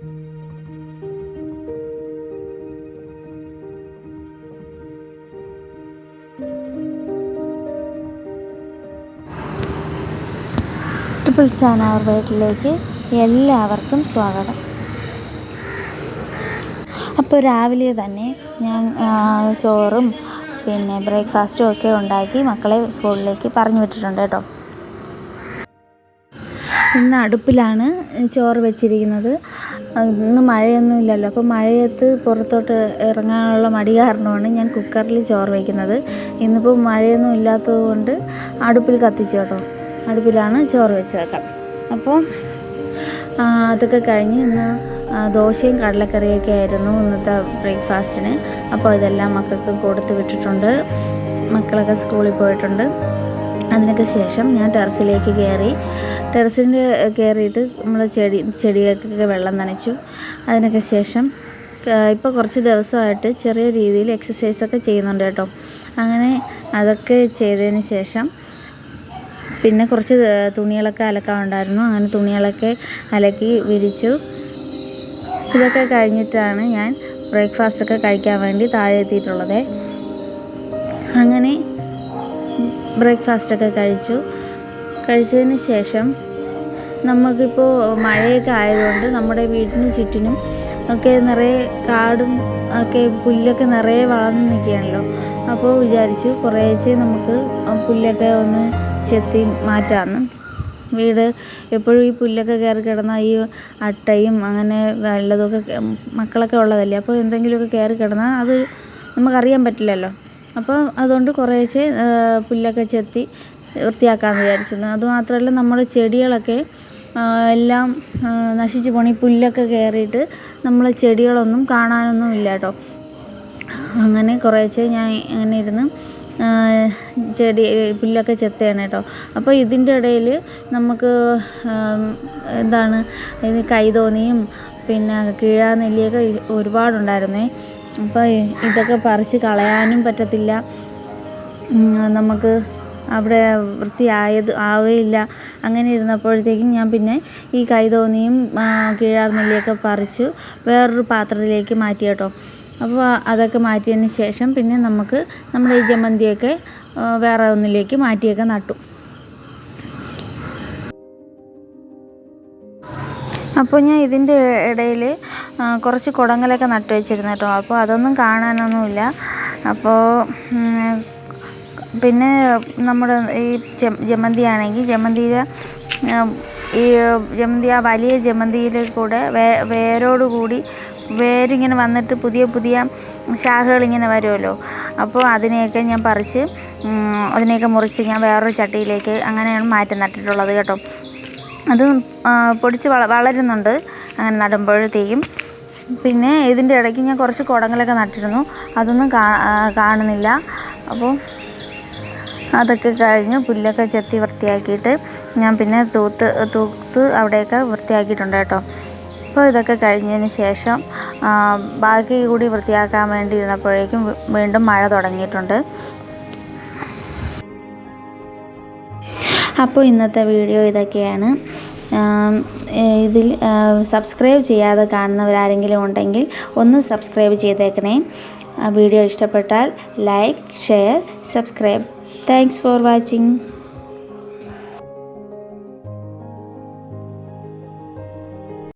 Triple അവർ വീട്ടിലേക്ക് എല്ലാവർക്കും സ്വാഗതം. അപ്പോൾ രാവിലെ തന്നെ ഞാൻ ചോറും പിന്നെ ബ്രേക്ക്ഫാസ്റ്റും ഒക്കെ ഉണ്ടാക്കി മക്കളെ സ്കൂളിലേക്ക് പറഞ്ഞു വിട്ടിട്ടുണ്ട് കേട്ടോ. ഇന്ന് അടുപ്പിലാണ് ചോറ് വെച്ചിരിക്കുന്നത്. ഇന്ന് മഴയൊന്നും ഇല്ലല്ലോ. അപ്പോൾ മഴയത്ത് പുറത്തോട്ട് ഇറങ്ങാനുള്ള മടി കാരണമാണ് ഞാൻ കുക്കറിൽ ചോറ് വയ്ക്കുന്നത് ഇന്നിപ്പോൾ മഴയൊന്നും ഇല്ലാത്തത് കൊണ്ട് അടുപ്പിൽ കത്തിച്ചു കേട്ടോ. അടുപ്പിലാണ് ചോറ് വെച്ചേക്കാം. അപ്പോൾ അതൊക്കെ കഴിഞ്ഞ് ഇന്ന് ദോശയും കടലക്കറിയൊക്കെ ആയിരുന്നു ഇന്നത്തെ ബ്രേക്ക്ഫാസ്റ്റിന്. അപ്പോൾ ഇതെല്ലാം മക്കൾക്ക് കൊടുത്ത് വിട്ടിട്ടുണ്ട്. മക്കളൊക്കെ സ്കൂളിൽ പോയിട്ടുണ്ട്. അതിനൊക്കെ ശേഷം ഞാൻ ടെറസിലേക്ക് കയറി. ടെറസിന്റെ കയറിയിട്ട് നമ്മൾ ചെടി ചെടികൾക്കൊക്കെ വെള്ളം നനച്ചു. അതിനൊക്കെ ശേഷം ഇപ്പോൾ കുറച്ച് ദിവസമായിട്ട് ചെറിയ രീതിയിൽ എക്സസൈസൊക്കെ ചെയ്യുന്നുണ്ട് കേട്ടോ. അങ്ങനെ അതൊക്കെ ചെയ്തതിന് ശേഷം പിന്നെ കുറച്ച് തുണികളൊക്കെ അലക്കാനുണ്ടായിരുന്നു. അങ്ങനെ തുണികളൊക്കെ അലക്കി വിരിച്ചു. ഇതൊക്കെ കഴിഞ്ഞിട്ടാണ് ഞാൻ ബ്രേക്ക്ഫാസ്റ്റൊക്കെ കഴിക്കാൻ വേണ്ടി താഴെ എത്തിയിട്ടുള്ളത്. അങ്ങനെ ബ്രേക്ക്ഫാസ്റ്റൊക്കെ കഴിച്ചു. കഴിച്ചതിന് ശേഷം നമുക്കിപ്പോൾ മഴയൊക്കെ ആയതുകൊണ്ട് നമ്മുടെ വീടിന് ചുറ്റിനും ഒക്കെ നിറയെ കാടും ഒക്കെ പുല്ലൊക്കെ നിറയെ വളർന്നു നിൽക്കുകയാണല്ലോ. അപ്പോൾ വിചാരിച്ചു കുറേശ്ശെ നമുക്ക് പുല്ലൊക്കെ ഒന്ന് ചെത്തി മാറ്റാമെന്ന് വീട് എപ്പോഴും ഈ പുല്ലൊക്കെ കയറി കിടന്ന ഈ അട്ടയും അങ്ങനെ വല്ലതൊക്കെ മക്കളൊക്കെ ഉള്ളതല്ലേ? അപ്പോൾ എന്തെങ്കിലുമൊക്കെ കയറി കിടന്നാൽ അത് നമുക്കറിയാൻ പറ്റില്ലല്ലോ. അപ്പോൾ അതുകൊണ്ട് കുറേശ്ശെ പുല്ലൊക്കെ ചെത്തി വൃത്തിയാക്കാമെന്ന് വിചാരിച്ചത് അതുമാത്രമല്ല നമ്മുടെ ചെടികളൊക്കെ എല്ലാം നശിച്ചു പോണി. പുല്ലൊക്കെ കയറിയിട്ട് നമ്മളെ ചെടികളൊന്നും കാണാനൊന്നും ഇല്ല കേട്ടോ. അങ്ങനെ കുറേശ്ശെ ഞാൻ അങ്ങനെ ഇരുന്ന് ചെടി പുല്ലൊക്കെ ചെത്തയാണ് കേട്ടോ. അപ്പോൾ ഇതിന്റെ ഇടയിൽ നമുക്ക് എന്താണ് ഇത് കൈതോന്നിയും പിന്നെ കീഴാനെല്ലിയൊക്കെ ഒരുപാടുണ്ടായിരുന്നേ. അപ്പോൾ ഇതൊക്കെ പറിച്ച് കളയാനും പറ്റത്തില്ല. നമുക്ക് അവിടെ വൃത്തിയായത് ആവുകയില്ല. അങ്ങനെ ഇരുന്നപ്പോഴത്തേക്കും ഞാൻ പിന്നെ ഈ കൈതോന്നിയും കീഴാർനെല്ലിയൊക്കെ പറിച്ച് വേറൊരു പാത്രത്തിലേക്ക് മാറ്റി കേട്ടോ. അപ്പോൾ അതൊക്കെ മാറ്റിയതിന് ശേഷം പിന്നെ നമുക്ക് നമ്മുടെ ഈ ജമന്തിയൊക്കെ വേറെ ഒന്നിലേക്ക് മാറ്റിയൊക്കെ നട്ടു. അപ്പോൾ ഞാൻ ഇതിന്റെ ഇടയിൽ കുറച്ച് കുടങ്ങളൊക്കെ നട്ടു വെച്ചിരുന്നു കേട്ടോ. അപ്പോൾ അതൊന്നും കാണാനൊന്നുമില്ല. അപ്പോൾ പിന്നെ നമ്മുടെ ഈ ജമ- ജമന്തി ആണെങ്കിൽ ജമന്തിയുടെ ഈ ജമന്തി ആ വലിയ ജമന്തിയിൽ കൂടെ വേ വേരോടുകൂടി വേരിങ്ങനെ വന്നിട്ട് പുതിയ പുതിയ ശാഖകളിങ്ങനെ വരുമല്ലോ. അപ്പോൾ അതിനെയൊക്കെ ഞാൻ പറിച്ച് അതിനെയൊക്കെ മുറിച്ച് ഞാൻ വേറൊരു ചട്ടിയിലേക്ക് അങ്ങനെയാണ് മാറ്റി നട്ടിട്ടുള്ളത് കേട്ടോ. അത് പൊടിച്ച് വള വളരുന്നുണ്ട്. അങ്ങനെ നടുമ്പോഴത്തേക്കും പിന്നെ ഇതിന്റെ ഇടയ്ക്ക് ഞാൻ കുറച്ച് കുടങ്ങളൊക്കെ നട്ടിരുന്നു. അതൊന്നും കാണുന്നില്ല. അപ്പോൾ അതൊക്കെ കഴിഞ്ഞ് പുല്ലൊക്കെ ചെത്തി വൃത്തിയാക്കിയിട്ട് ഞാൻ പിന്നെ തൂത്ത് തൂത്ത് അവിടെയൊക്കെ വൃത്തിയാക്കിയിട്ടുണ്ട് കേട്ടോ. അപ്പോൾ ഇതൊക്കെ കഴിഞ്ഞതിന് ശേഷം ബാക്കി കൂടി വൃത്തിയാക്കാൻ വേണ്ടി ഇരുന്നപ്പോഴേക്കും വീണ്ടും മഴ തുടങ്ങിയിട്ടുണ്ട്. അപ്പോൾ ഇന്നത്തെ വീഡിയോ ഇതൊക്കെയാണ്. ഇതിൽ സബ്സ്ക്രൈബ് ചെയ്യാതെ കാണുന്നവരാരെങ്കിലും ഉണ്ടെങ്കിൽ ഒന്ന് സബ്സ്ക്രൈബ് ചെയ്തേക്കണേ. വീഡിയോ ഇഷ്ടപ്പെട്ടാൽ like share subscribe. Thanks for watching.